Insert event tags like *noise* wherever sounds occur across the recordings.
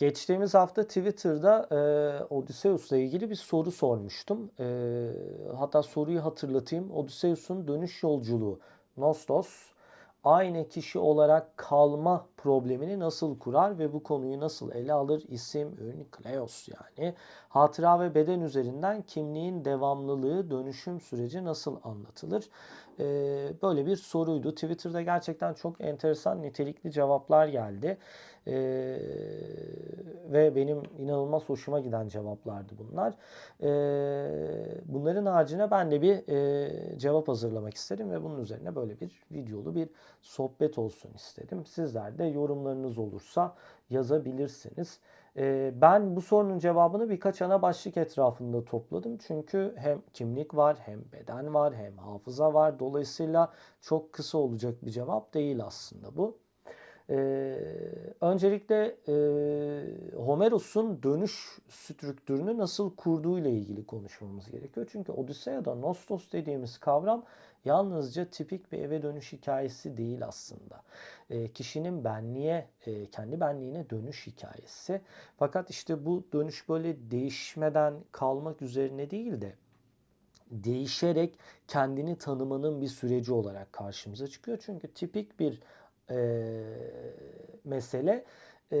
Geçtiğimiz hafta Twitter'da e, Odysseus'la ilgili bir soru sormuştum. E, hatta soruyu hatırlatayım. Odysseus'un dönüş yolculuğu Nostos aynı kişi olarak kalma problemini nasıl kurar ve bu konuyu nasıl ele alır? İsim, ün, kleos yani. Hatıra ve beden üzerinden kimliğin devamlılığı, dönüşüm süreci nasıl anlatılır? E, böyle bir soruydu. Twitter'da gerçekten çok enteresan, nitelikli cevaplar geldi. E, ve benim inanılmaz hoşuma giden cevaplardı bunlar. E, bunların haricinde ben de bir e, cevap hazırlamak istedim ve bunun üzerine böyle bir videolu bir sohbet olsun istedim. Sizler de yorumlarınız olursa yazabilirsiniz. E, ben bu sorunun cevabını birkaç ana başlık etrafında topladım. Çünkü hem kimlik var, hem beden var, hem hafıza var. Dolayısıyla çok kısa olacak bir cevap değil aslında bu. Ee, öncelikle e, Homeros'un dönüş strüktürünü nasıl kurduğu ile ilgili konuşmamız gerekiyor. Çünkü Odisseya'da Nostos dediğimiz kavram yalnızca tipik bir eve dönüş hikayesi değil aslında. E, kişinin benliğe, e, kendi benliğine dönüş hikayesi. Fakat işte bu dönüş böyle değişmeden kalmak üzerine değil de değişerek kendini tanımanın bir süreci olarak karşımıza çıkıyor. Çünkü tipik bir e, mesele e,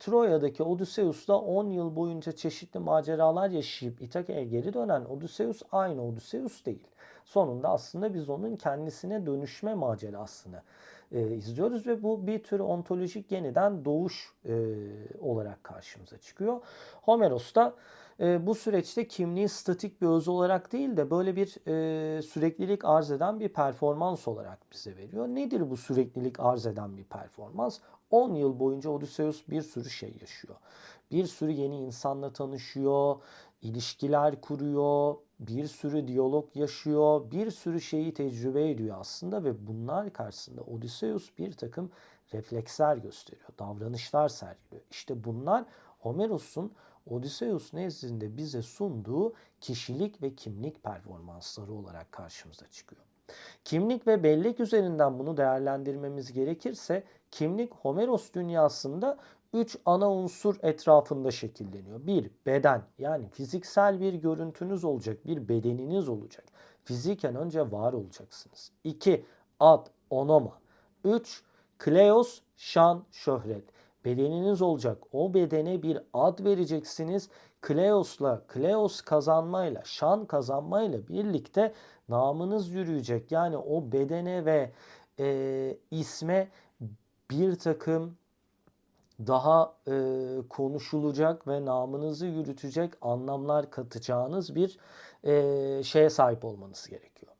Troya'daki Odysseus'la 10 yıl boyunca çeşitli maceralar yaşayıp İtaka'ya geri dönen Odysseus aynı Odysseus değil. Sonunda aslında biz onun kendisine dönüşme macerasını e, izliyoruz ve bu bir tür ontolojik yeniden doğuş e, olarak karşımıza çıkıyor. Homeros da e, bu süreçte kimliği statik bir öz olarak değil de böyle bir e, süreklilik arz eden bir performans olarak bize veriyor. Nedir bu süreklilik arz eden bir performans? 10 yıl boyunca Odysseus bir sürü şey yaşıyor. Bir sürü yeni insanla tanışıyor, ilişkiler kuruyor, bir sürü diyalog yaşıyor, bir sürü şeyi tecrübe ediyor aslında ve bunlar karşısında Odysseus bir takım refleksler gösteriyor, davranışlar sergiliyor. İşte bunlar Homeros'un Odysseus nezdinde bize sunduğu kişilik ve kimlik performansları olarak karşımıza çıkıyor. Kimlik ve bellek üzerinden bunu değerlendirmemiz gerekirse kimlik Homeros dünyasında üç ana unsur etrafında şekilleniyor. Bir, beden yani fiziksel bir görüntünüz olacak, bir bedeniniz olacak. Fiziken önce var olacaksınız. İki, ad, onoma. Üç, kleos, şan, şöhret. Bedeniniz olacak. O bedene bir ad vereceksiniz. Kleos'la, Kleos kazanmayla, şan kazanmayla birlikte namınız yürüyecek. Yani o bedene ve e, isme bir takım daha e, konuşulacak ve namınızı yürütecek anlamlar katacağınız bir e, şeye sahip olmanız gerekiyor.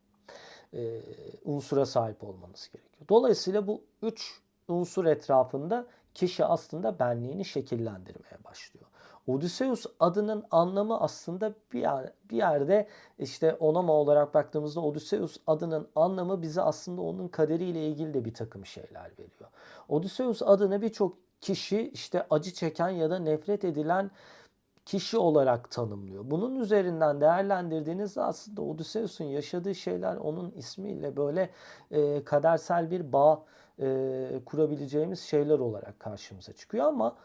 E, unsura sahip olmanız gerekiyor. Dolayısıyla bu üç unsur etrafında kişi aslında benliğini şekillendirmeye başlıyor. Odysseus adının anlamı aslında bir, yer, bir yerde işte onama olarak baktığımızda Odysseus adının anlamı bize aslında onun kaderiyle ilgili de bir takım şeyler veriyor. Odysseus adını birçok kişi işte acı çeken ya da nefret edilen kişi olarak tanımlıyor. Bunun üzerinden değerlendirdiğinizde aslında Odysseus'un yaşadığı şeyler onun ismiyle böyle e, kadersel bir bağ e, kurabileceğimiz şeyler olarak karşımıza çıkıyor ama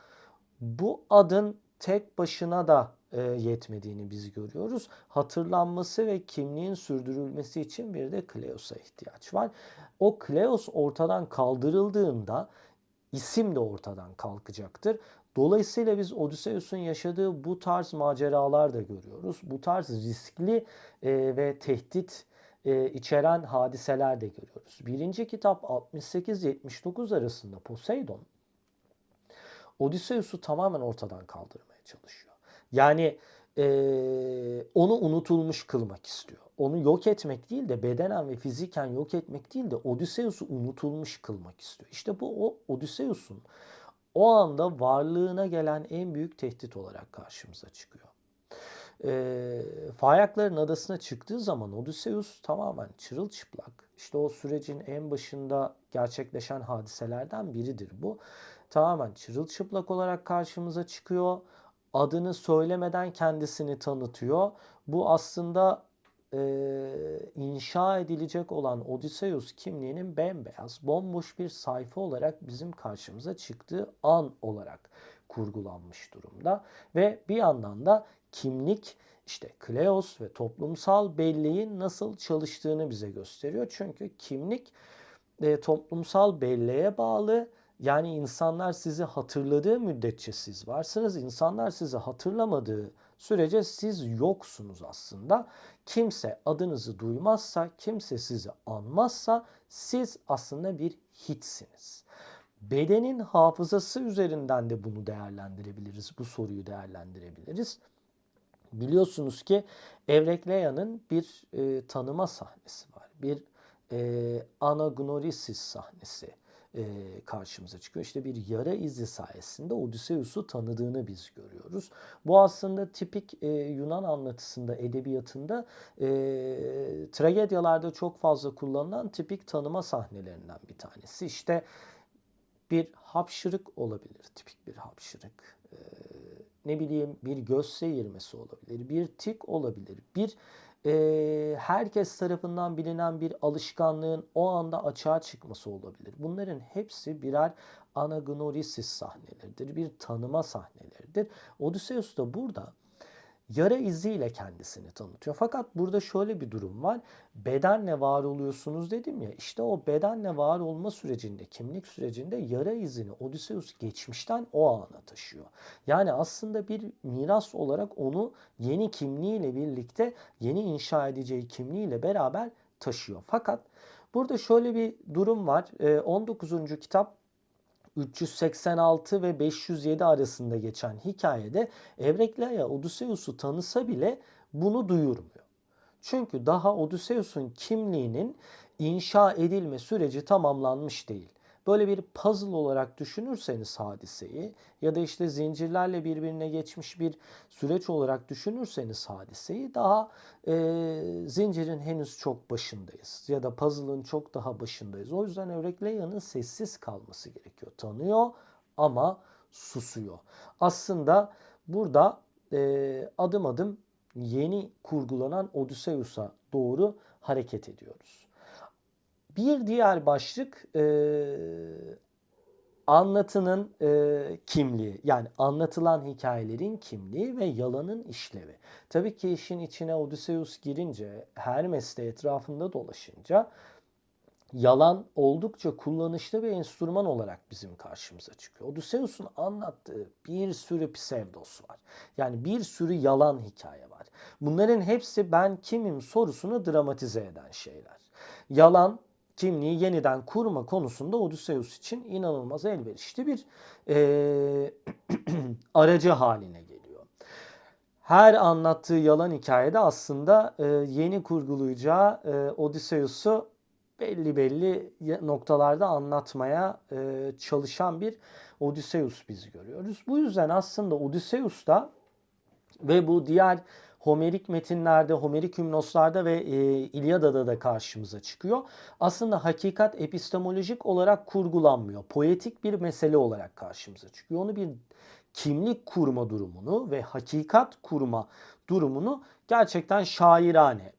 bu adın tek başına da e, yetmediğini biz görüyoruz. Hatırlanması ve kimliğin sürdürülmesi için bir de Kleos'a ihtiyaç var. O Kleos ortadan kaldırıldığında isim de ortadan kalkacaktır. Dolayısıyla biz Odysseus'un yaşadığı bu tarz maceralar da görüyoruz. Bu tarz riskli e, ve tehdit e, içeren hadiseler de görüyoruz. Birinci kitap 68-79 arasında Poseidon Odysseus'u tamamen ortadan kaldırmaya çalışıyor. Yani e, onu unutulmuş kılmak istiyor. Onu yok etmek değil de bedenen ve fiziken yok etmek değil de Odysseus'u unutulmuş kılmak istiyor. İşte bu o Odysseus'un o anda varlığına gelen en büyük tehdit olarak karşımıza çıkıyor. E, Fayakların adasına çıktığı zaman Odysseus tamamen çırılçıplak. İşte o sürecin en başında gerçekleşen hadiselerden biridir bu. Tamamen çırılçıplak olarak karşımıza çıkıyor. Adını söylemeden kendisini tanıtıyor. Bu aslında e, inşa edilecek olan Odysseus kimliğinin bembeyaz, bomboş bir sayfa olarak bizim karşımıza çıktığı an olarak kurgulanmış durumda. Ve bir yandan da kimlik işte kleos ve toplumsal belleğin nasıl çalıştığını bize gösteriyor. Çünkü kimlik e, toplumsal belleğe bağlı. Yani insanlar sizi hatırladığı müddetçe siz varsınız. İnsanlar sizi hatırlamadığı sürece siz yoksunuz aslında. Kimse adınızı duymazsa, kimse sizi anmazsa siz aslında bir hiçsiniz. Bedenin hafızası üzerinden de bunu değerlendirebiliriz. Bu soruyu değerlendirebiliriz. Biliyorsunuz ki Evrekleya'nın bir e, tanıma sahnesi var. Bir e, anagnorisis sahnesi e, karşımıza çıkıyor. İşte bir yara izi sayesinde Odysseus'u tanıdığını biz görüyoruz. Bu aslında tipik e, Yunan anlatısında, edebiyatında e, tragedyalarda çok fazla kullanılan tipik tanıma sahnelerinden bir tanesi. İşte bir hapşırık olabilir, tipik bir hapşırık. E, ne bileyim bir göz seyirmesi olabilir, bir tik olabilir, bir e, herkes tarafından bilinen bir alışkanlığın o anda açığa çıkması olabilir. Bunların hepsi birer anagnorisis sahneleridir, bir tanıma sahneleridir. Odysseus da burada yara iziyle kendisini tanıtıyor. Fakat burada şöyle bir durum var. Bedenle var oluyorsunuz dedim ya. İşte o bedenle var olma sürecinde, kimlik sürecinde yara izini Odysseus geçmişten o ana taşıyor. Yani aslında bir miras olarak onu yeni kimliğiyle birlikte yeni inşa edeceği kimliğiyle beraber taşıyor. Fakat burada şöyle bir durum var. 19. kitap 386 ve 507 arasında geçen hikayede Evrekleia Odysseus'u tanısa bile bunu duyurmuyor. Çünkü daha Odysseus'un kimliğinin inşa edilme süreci tamamlanmış değil böyle bir puzzle olarak düşünürseniz hadiseyi ya da işte zincirlerle birbirine geçmiş bir süreç olarak düşünürseniz hadiseyi daha e, zincirin henüz çok başındayız ya da puzzle'ın çok daha başındayız. O yüzden Eurekleya'nın sessiz kalması gerekiyor. Tanıyor ama susuyor. Aslında burada e, adım adım yeni kurgulanan Odysseus'a doğru hareket ediyoruz. Bir diğer başlık e, anlatının e, kimliği. Yani anlatılan hikayelerin kimliği ve yalanın işlevi. Tabii ki işin içine Odysseus girince, Hermes de etrafında dolaşınca yalan oldukça kullanışlı bir enstrüman olarak bizim karşımıza çıkıyor. Odysseus'un anlattığı bir sürü psevdos var. Yani bir sürü yalan hikaye var. Bunların hepsi ben kimim sorusunu dramatize eden şeyler. Yalan kimliği yeniden kurma konusunda Odysseus için inanılmaz elverişli bir e, *clears throat* aracı haline geliyor. Her anlattığı yalan hikayede aslında e, yeni kurgulayacağı e, Odysseus'u belli belli noktalarda anlatmaya e, çalışan bir Odysseus biz görüyoruz. Bu yüzden aslında Odysseus'ta ve bu diğer Homerik metinlerde, Homerik hümnoslarda ve e, İlyada'da da karşımıza çıkıyor. Aslında hakikat epistemolojik olarak kurgulanmıyor. Poetik bir mesele olarak karşımıza çıkıyor. Onu bir kimlik kurma durumunu ve hakikat kurma durumunu gerçekten şairane,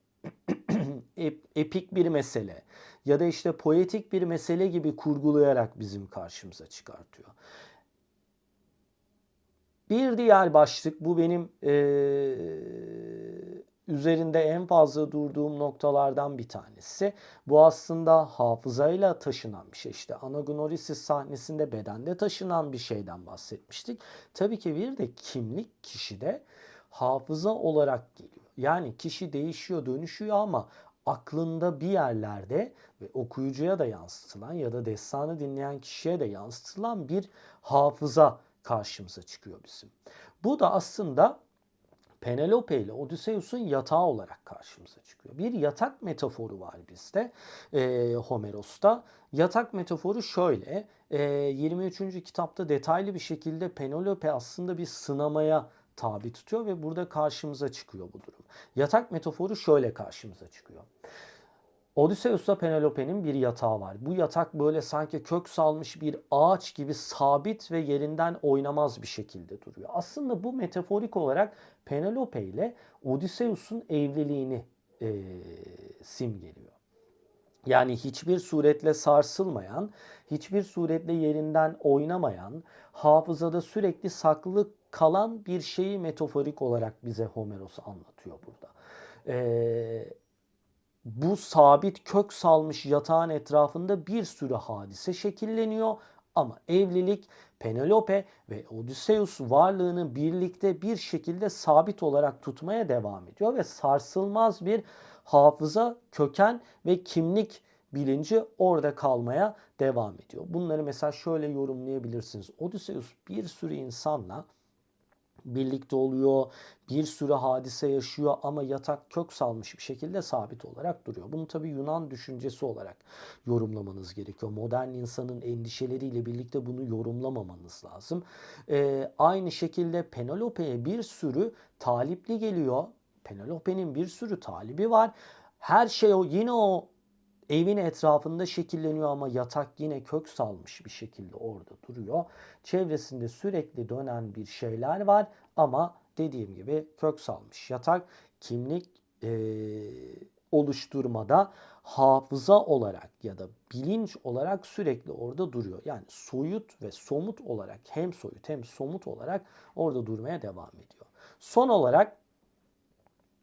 *clears throat* epik bir mesele ya da işte poetik bir mesele gibi kurgulayarak bizim karşımıza çıkartıyor. Bir diğer başlık bu benim e, üzerinde en fazla durduğum noktalardan bir tanesi. Bu aslında hafızayla taşınan bir şey. İşte anagnorisis sahnesinde bedende taşınan bir şeyden bahsetmiştik. Tabii ki bir de kimlik kişide hafıza olarak geliyor. Yani kişi değişiyor, dönüşüyor ama aklında bir yerlerde ve okuyucuya da yansıtılan ya da destanı dinleyen kişiye de yansıtılan bir hafıza karşımıza çıkıyor bizim. Bu da aslında Penelope ile Odysseus'un yatağı olarak karşımıza çıkıyor. Bir yatak metaforu var bizde e, Homeros'ta. Yatak metaforu şöyle. E, 23. kitapta detaylı bir şekilde Penelope aslında bir sınamaya tabi tutuyor ve burada karşımıza çıkıyor bu durum. Yatak metaforu şöyle karşımıza çıkıyor. Odysseus'ta Penelope'nin bir yatağı var. Bu yatak böyle sanki kök salmış bir ağaç gibi sabit ve yerinden oynamaz bir şekilde duruyor. Aslında bu metaforik olarak Penelope ile Odysseus'un evliliğini e, simgeliyor. Yani hiçbir suretle sarsılmayan, hiçbir suretle yerinden oynamayan, hafızada sürekli saklı kalan bir şeyi metaforik olarak bize Homeros anlatıyor burada. Ee, bu sabit kök salmış yatağın etrafında bir sürü hadise şekilleniyor. Ama evlilik Penelope ve Odysseus varlığını birlikte bir şekilde sabit olarak tutmaya devam ediyor ve sarsılmaz bir hafıza, köken ve kimlik bilinci orada kalmaya devam ediyor. Bunları mesela şöyle yorumlayabilirsiniz. Odysseus bir sürü insanla birlikte oluyor. Bir sürü hadise yaşıyor ama yatak kök salmış bir şekilde sabit olarak duruyor. Bunu tabii Yunan düşüncesi olarak yorumlamanız gerekiyor. Modern insanın endişeleriyle birlikte bunu yorumlamamanız lazım. Ee, aynı şekilde Penelope'ye bir sürü talipli geliyor. Penelope'nin bir sürü talibi var. Her şey o yine o evin etrafında şekilleniyor ama yatak yine kök salmış bir şekilde orada duruyor. Çevresinde sürekli dönen bir şeyler var ama dediğim gibi kök salmış yatak kimlik e, oluşturmada hafıza olarak ya da bilinç olarak sürekli orada duruyor. Yani soyut ve somut olarak hem soyut hem somut olarak orada durmaya devam ediyor. Son olarak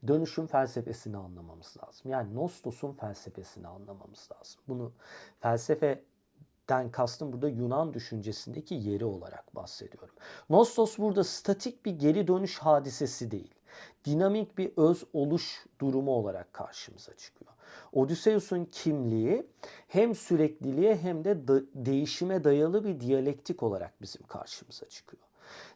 dönüşüm felsefesini anlamamız lazım. Yani Nostos'un felsefesini anlamamız lazım. Bunu felsefeden kastım burada Yunan düşüncesindeki yeri olarak bahsediyorum. Nostos burada statik bir geri dönüş hadisesi değil. Dinamik bir öz oluş durumu olarak karşımıza çıkıyor. Odysseus'un kimliği hem sürekliliğe hem de da- değişime dayalı bir diyalektik olarak bizim karşımıza çıkıyor.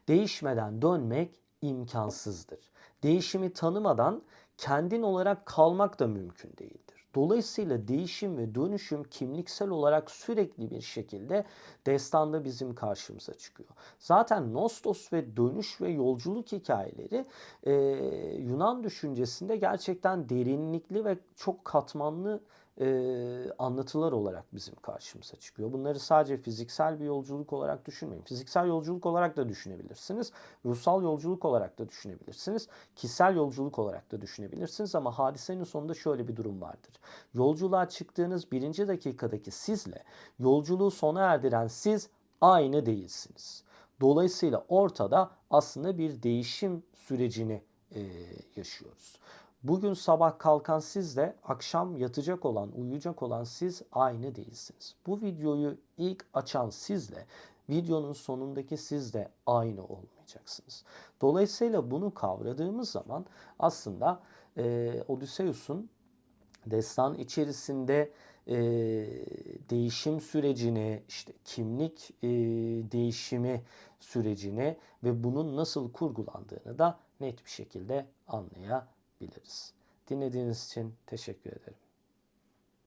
Değişmeden dönmek imkansızdır. Değişimi tanımadan kendin olarak kalmak da mümkün değildir. Dolayısıyla değişim ve dönüşüm kimliksel olarak sürekli bir şekilde destanda bizim karşımıza çıkıyor. Zaten Nostos ve dönüş ve yolculuk hikayeleri e, Yunan düşüncesinde gerçekten derinlikli ve çok katmanlı e, anlatılar olarak bizim karşımıza çıkıyor. Bunları sadece fiziksel bir yolculuk olarak düşünmeyin. Fiziksel yolculuk olarak da düşünebilirsiniz. Ruhsal yolculuk olarak da düşünebilirsiniz. Kişisel yolculuk olarak da düşünebilirsiniz. Ama hadisenin sonunda şöyle bir durum vardır. Yolculuğa çıktığınız birinci dakikadaki sizle yolculuğu sona erdiren siz aynı değilsiniz. Dolayısıyla ortada aslında bir değişim sürecini e, yaşıyoruz. Bugün sabah kalkan sizle akşam yatacak olan, uyuyacak olan siz aynı değilsiniz. Bu videoyu ilk açan sizle videonun sonundaki siz de aynı olmayacaksınız. Dolayısıyla bunu kavradığımız zaman aslında e, Odysseus'un destan içerisinde e, değişim sürecini, işte kimlik e, değişimi sürecini ve bunun nasıl kurgulandığını da net bir şekilde anlayabiliriz. Dinlediğiniz için teşekkür ederim.